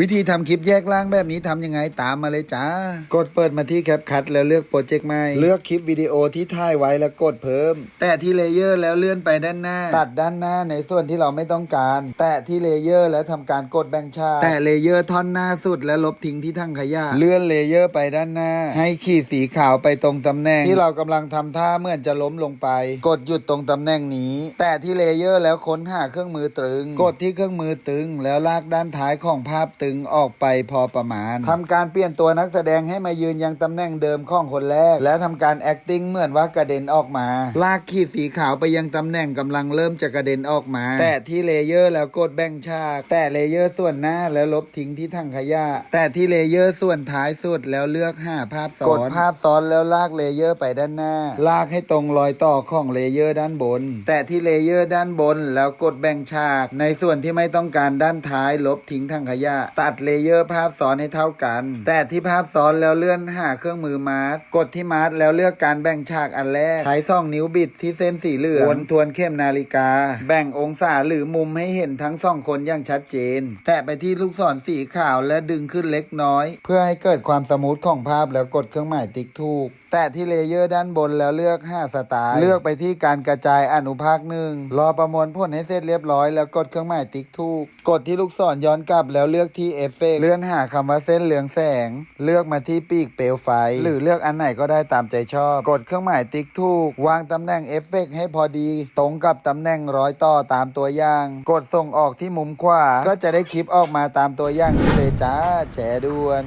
วิธีทำคลิปแยกล่างแบบนี้ทำยังไงตามมาเลยจ้า กดเปิดมาที่แคปคัดแล้วเลือกโปรเจกต์ใหม่ เลือกคลิปวิดีโอที่ถ่ายไว้แล้วกดเพิ่ม แตะที่เลเยอร์แล้วเลื่อนไปด้านหน้า ตัดด้านหน้าในส่วนที่เราไม่ต้องการ แตะที่เลเยอร์แล้วทำการกดแบ่งชาติแตะเลเยอร์ท่อนหน้าสุดแล้วลบทิ้งที่ถังขยะ เลื่อนเลเยอร์ไปด้านหน้า ให้ขีดสีขาวไปตรงตำแหน่ง ที่เรากำลังทำท่าเหมือนจะล้มลงไป กดหยุดตรงตำแหน่งนี้ แตะที่เลเยอร์แล้วค้นหาเครื่องมือตึง กดที่เครื่องมือตึง แล้วลากด้านท้ายของภาพตึงออกไปพอประมาณทำการเปลี่ยนตัวนักแสดงให้มายืนยังตำแหน่งเดิมของคนแรก และทำการ acting เหมือนว่ากระเด็นออกมา ลากขีดสีขาวไปยังตำแหน่งกำลังเริ่มจะกระเด็นออกมา แตะที่เลเยอร์แล้วกดแบ่งฉาก แตะเลเยอร์ส่วนหน้าแล้วลบทิ้งที่ถังขยะ แตะที่เลเยอร์ส่วนท้ายสุดแล้วเลือกหาภาพซ้อน กดภาพซ้อนแล้วลากเลเยอร์ไปด้านหน้า ลากให้ตรงรอยต่อของเลเยอร์ด้านบน แตะที่เลเยอร์ด้านบนแล้วกดแบ่งฉาก ในส่วนที่ไม่ต้องการด้านท้ายลบทิ้งถังขยะตัดเลเยอร์ภาพซ้อนให้เท่ากัน แตะที่ภาพซ้อนแล้วเลื่อนหาเครื่องมือมาร์กกดที่มาร์กแล้วเลือกการแบ่งฉากอันแรก ใช้ซ่องนิ้วบิดที่เส้นสีเหลืองวนทวนเข้มนาฬิกา แบ่งองศาหรือมุมให้เห็นทั้งสองคนอย่างชัดเจน แตะไปที่ลูกศรสีขาวและดึงขึ้นเล็กน้อย เพื่อให้เกิดความสมูทของภาพแล้วกดเครื่องหมายติ๊กถูก ตะที่เลเยอร์ด้านบนแล้วเลือก 5 สไตล์เลือกไปที่การกระจายอนุภาคหนึ่งรอประมวลผลให้เสร็จเรียบร้อยแล้วกดเครื่องหมายติ๊กถูก กดที่ลูกศรย้อนกลับแล้วเลือกที่เอฟเฟกเลื่อนหาคำว่าเส้นเหลืองแสง เลือกมาที่ปีกเปลวไฟ หรือเลือกอันไหนก็ได้ตามใจชอบ กดเครื่องหมายติ๊กถูก วางตำแหน่งเอฟเฟกให้พอดี ตรงกับตำแหน่งร้อยต่อตามตัวอย่าง กดส่งออกที่มุมขวาก็จะได้คลิปออกมาตามตัวอย่างนี้เลยจ้าแฉด่วน